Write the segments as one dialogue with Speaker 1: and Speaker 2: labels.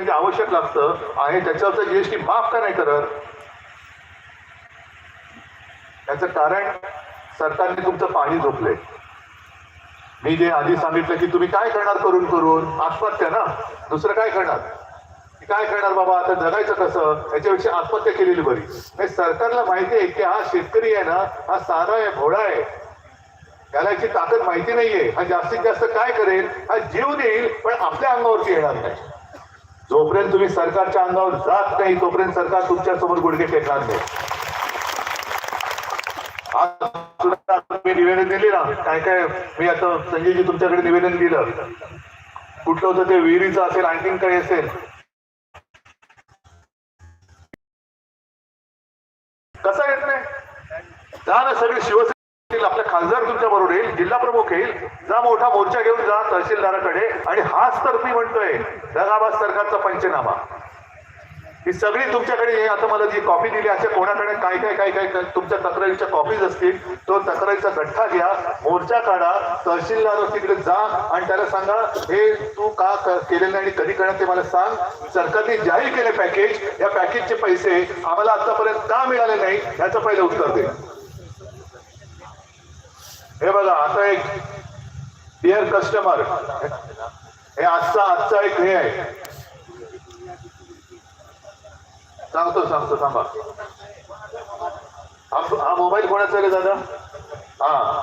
Speaker 1: शेतकऱ्यांना आवश्यक लागतं आहे त्याच्यावरचं जीएसटी माफ का नाही करत? याचं कारण सरकारने तुमचं पाणी झोपलंय. मी जे आधी सांगितलं की तुम्ही काय करणार करून करून? आत्महत्या ना? दुसरं काय करणार? काय करणार बाबा? आता जगायचं कसं? याच्यापेक्षा आत्महत्या केलेली बरी. नाही सरकारला माहिती आहे की हा शेतकरी आहे ना हा सारा आहे भोळा आहे. त्याला याची ताकद माहिती नाहीये. हा जास्तीत जास्त काय करेल? हा जीव देईल पण आपल्या अंगावरती येणार नाही. जोपर्यंत तुम्ही सरकारच्या अंगावर जात नाही तोपर्यंत सरकार तुमच्यासमोर गुडघे टेकणार नाही. निवेदन दिले ना काय काय मी आता संजयजी तुमच्याकडे निवेदन दिलं. कुठलं होतं ते विहिरीचं असेल आणखीन काही असेल. कसं येत नाही जा ना सगळे शिवसेना आपले खासदार तुमच्या बरोबर येईल जिल्हा प्रमुख येईल. जा मोठा मोर्चा घेऊन जा तहसीलदाराकडे. आणि हाच तर मी म्हणतोय दगाबाज सरकारचा पंचनामा. ही सगळी तुमच्याकडे आता मला जी कॉपी दिली अशा कोणाकडे काय काय काय काय तुमच्या तक्रारीच्या कॉपीज असतील तो तक्रारीचा गठ्ठा घ्या मोर्चा काढा तहसीलदार तिकडे जा आणि त्याला सांगा हे तू का केलेलं नाही आणि कधी करणार ते मला सांग. सरकारने जाहीर केले पॅकेज या पॅकेजचे पैसे आम्हाला आतापर्यंत का मिळाले नाही याचं पहिलं उत्तर दे. हे बघा आता एक डिअर कस्टमर हे आजचा आजचा एक हे आहे. सांगतो सांगतो थांबा. हा मोबाईल कोणाचा आहे दादा? हा.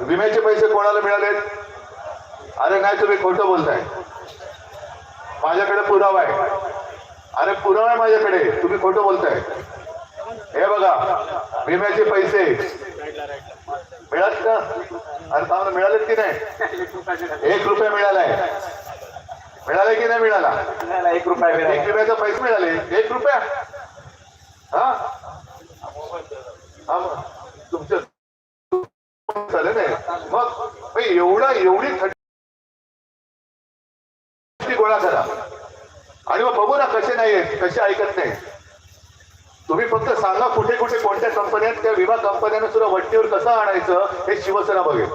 Speaker 1: विम्याचे पैसे कोणाला मिळालेत? अरे नाही तुम्ही खोटं बोलताय. माझ्याकडे पुरावा आहे. अरे पुरावा आहे माझ्याकडे. तुम्ही खोटं बोलताय. हे बघा विम्याचे पैसे. मिळाले का? अरे थांब मिळालेत की नाही? एक रुपया मिळालाय. मिळालाय की नाही मिळाला?
Speaker 2: मिळाला एक रुपया
Speaker 1: एक
Speaker 2: मिळाला
Speaker 1: रुपयाचा पैसे मिळाले. एक रुपया? हा? तुमचं झालं नाही. मग एवढा एवढी थंडी गोळा करा आणि मग बघू ना कसे नाही कसे ऐकत नाही तुम्ही फक्त सांगा कुठे कुठे कोणत्या कंपन्यात त्या विमा कंपन्यांना सुद्धा वट्टीवर कसं आणायचं हे शिवसेना बघेल.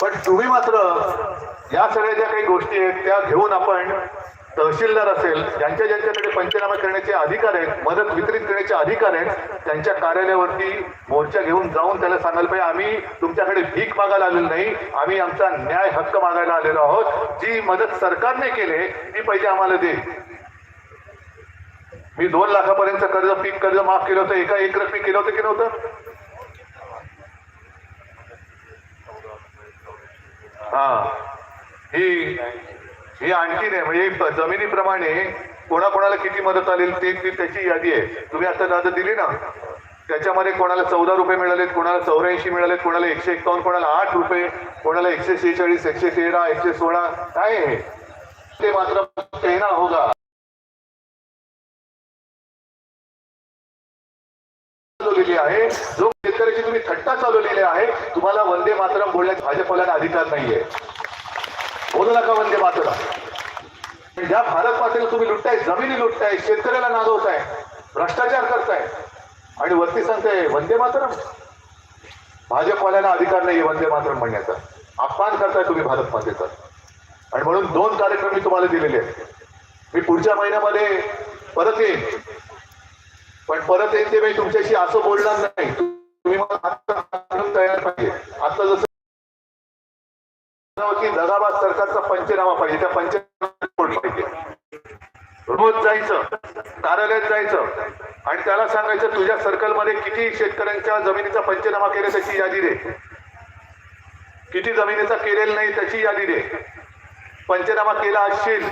Speaker 1: पण तुम्ही मात्र या सगळ्या ज्या काही गोष्टी आहेत त्या घेऊन आपण तहसीलदार असेल ज्यांच्या ज्यांच्याकडे पंचनामा करण्याचे अधिकार आहेत मदत वितरित करण्याचे अधिकार आहेत त्यांच्या कार्यालयावरती मोर्चा घेऊन जाऊन त्याला सांगायला पाहिजे आम्ही तुमच्याकडे भीक मागायला आलेलो नाही आम्ही आमचा न्याय हक्क मागायला आलेलो आहोत. जी मदत सरकारने केली ती पहिले आम्हाला दे. मी दोन लाखापर्यंत कर्ज पीक कर्ज माफ केलं होतं. एका एक रकमी केलं होतं की नव्हतं? हा. ही ही आणखीन आहे. म्हणजे जमिनीप्रमाणे कोणाकोणाला किती मदत आलेली ते ती त्याची यादी आहे. तुम्ही आता दादा दिली ना? त्याच्यामध्ये कोणाला चौदा रुपये मिळालेत कोणाला चौऱ्याऐंशी मिळालेत कोणाला एकशे एकावन्न कोणाला आठ रुपये कोणाला एकशे शेहेचाळीस एकशे तेरा एकशे सोळा. काय आहे ते मात्र कहना होगा. जो शेतकऱ्याची तुम्ही थट्टा चालवलेली आहे तुम्हाला वंदे मातरम बोलण्यात भाजपला अधिकार नाहीये. बोलू नका वंदे मातरम. ज्या भारत मातेला तुम्ही लुटताय जमिनी लुटताय शेतकऱ्याला नागवताय भ्रष्टाचार करताय आणि वरती सांगताय वंदे मातरम. भाजपवाल्यांना अधिकार नाहीये वंदे मातरम म्हणण्याचा. अपमान करताय तुम्ही भारत मातेचा. आणि म्हणून दोन कार्यक्रम मी तुम्हाला दिलेले आहेत. मी पुढच्या महिन्यामध्ये परत येईन. पण परत येते मी तुमच्याशी असं बोलणार नाही. तुम्ही मला तयार पाहिजे. आता जसं की दगाबाज सरकारचा पंचनामा पाहिजे. त्या पंचनामा पाहिजे. रोज जायचं कार्यालयात जायचं आणि त्याला सांगायचं तुझ्या सर्कलमध्ये किती शेतकऱ्यांच्या जमिनीचा पंचनामा केला त्याची यादी दे. किती जमिनीचा केलेला नाही त्याची यादी दे. पंचनामा केला असशील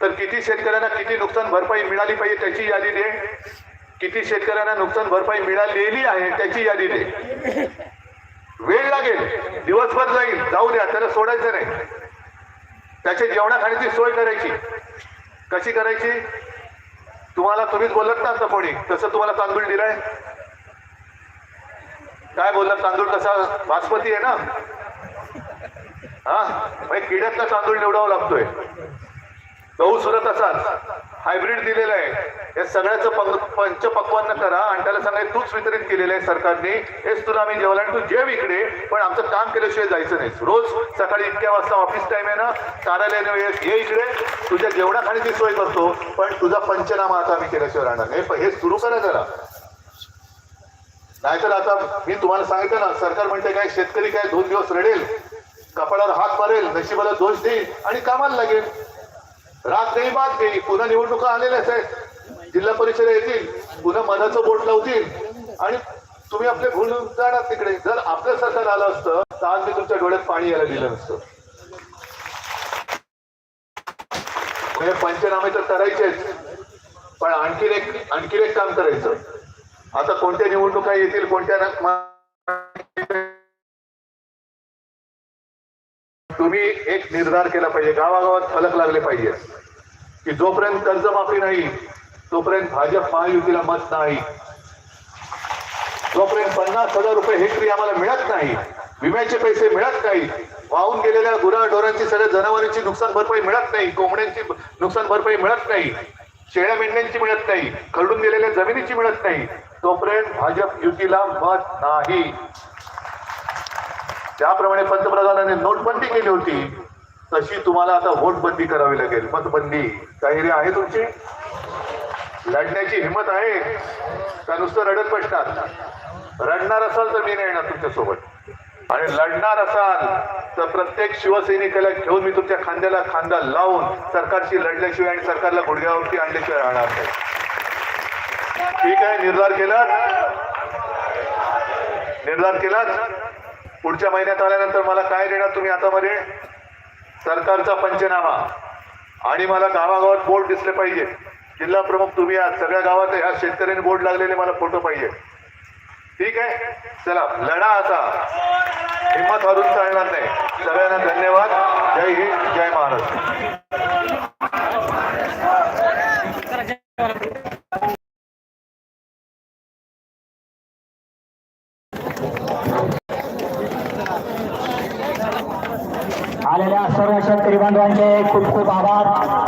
Speaker 1: तर किती शेतकऱ्यांना किती नुकसान भरपाई मिळाली पाहिजे त्याची यादी दे. किती शेतकऱ्यांना नुकसान भरपाई मिळालेली आहे त्याची यादी दे. वेळ लागेल दिवसभर जाईल जाऊ द्या त्याला सोडायचं नाही. त्याच्या जेवणा खाण्याची सोय करायची. कशी करायची? तुम्हाला तुम्हीच बोलत ना आता कोणी तसं तुम्हाला तांदूळ दिलाय? काय बोललात तांदूळ कसा? बासमती आहे ना? हा? म्हणजे किड्यातला तांदूळ निवडावा लागतोय. गहू सुरत असाल हायब्रिड दिलेलं आहे. या सगळ्याचं पंचपक्वांना करा आणि त्याला सांगायचं तूच वितरित केलेलं आहे सरकारने. हेच तुला आम्ही जेवला आणि तू जेव इकडे पण आमचं काम केल्याशिवाय जायचं नाही. रोज सकाळी इतक्या वाजता ऑफिस टाइम आहे ना कार्यालयाने वेळ ये इकडे. तुझ्या जेवणा सोय करतो पण तुझा पंचनामा आता आम्ही केल्याशिवाय राहणार नाही. हे सुरू करा जरा. नाहीतर आता मी तुम्हाला सांगितलं ना सरकार म्हणते काय शेतकरी काय दोन दिवस रडेल कपाळावर हात मारेल नशिबाला दोष देईल आणि कामाला लागेल. रात्री बाद बात पुन्हा निवडणुका आलेल्याच आहेत. जिल्हा परिषद येतील पुन्हा मनाचं बोट लावतील. आणि तुम्ही आपले भूल जाणार तिकडे. जर आपलं सरकार आलं असतं तर आज मी तुमच्या डोळ्यात पाणी यायला दिलं नसतं. म्हणजे पंचनामे तर करायचेच पण आणखीन एक आणखीन एक काम करायचं. आता कोणत्या निवडणुका येतील कोणत्या तुम्ही एक निर्धार केला पाहिजे. गावागावात फलक लागले पाहिजे. की जोपर्यंत कर्जमाफी नाही तोपर्यंत भाजप महायुतीला मत नाही. जोपर्यंत पन्नास हजार रुपये हेक्टरी आम्हाला मिळत नाही विम्याचे पैसे मिळत नाही वाहून गेलेल्या गुराढोरांची सगळ्या जनावरांची नुकसान भरपाई मिळत नाही कोंबड्यांची नुकसान भरपाई मिळत नाही शेळ्या मेंढ्यांची मिळत नाही खरडून गेलेल्या जमिनीची मिळत नाही तोपर्यंत भाजप युतीला मत नाही. त्याप्रमाणे पंतप्रधानांनी नोटबंदी केली होती तशी तुम्हाला आता वोटबंदी करावी लागेल. मतबंदी तयारी आहे तुमची? लढण्याची हिंमत आहे का नुसतं रडत बसणार? रडणार असाल तर मी नाही येणार तुमच्यासोबत. आणि लढणार असाल तर प्रत्येक शिवसैनिकाला घेऊन मी तुमच्या खांद्याला खांदा लावून सरकारशी लढल्याशिवाय आणि सरकारला गुडघ्यावरती आणल्याशिवाय राहणार नाही. ठीक आहे निर्धार केला निर्धार केलात? पुढच्या महिन्यात आल्यानंतर मला काय देणार तुम्ही आता मध्ये सरकारचा पंचनामा. आणि मला गावागावात बोर्ड दिसले पाहिजे. जिल्हा प्रमुख तुम्ही आज सगळ्या गावात ह्या शेतकऱ्यांनी बोर्ड लागलेले मला फोटो पाहिजे. ठीक आहे? चला लढा आता. हिंमत हारून चालणार नाही. सगळ्यांना धन्यवाद. जय हिंद जय महाराष्ट्र.
Speaker 2: आलेल्या सर्व शेतकरी बांधवांचे खूप खूप आभार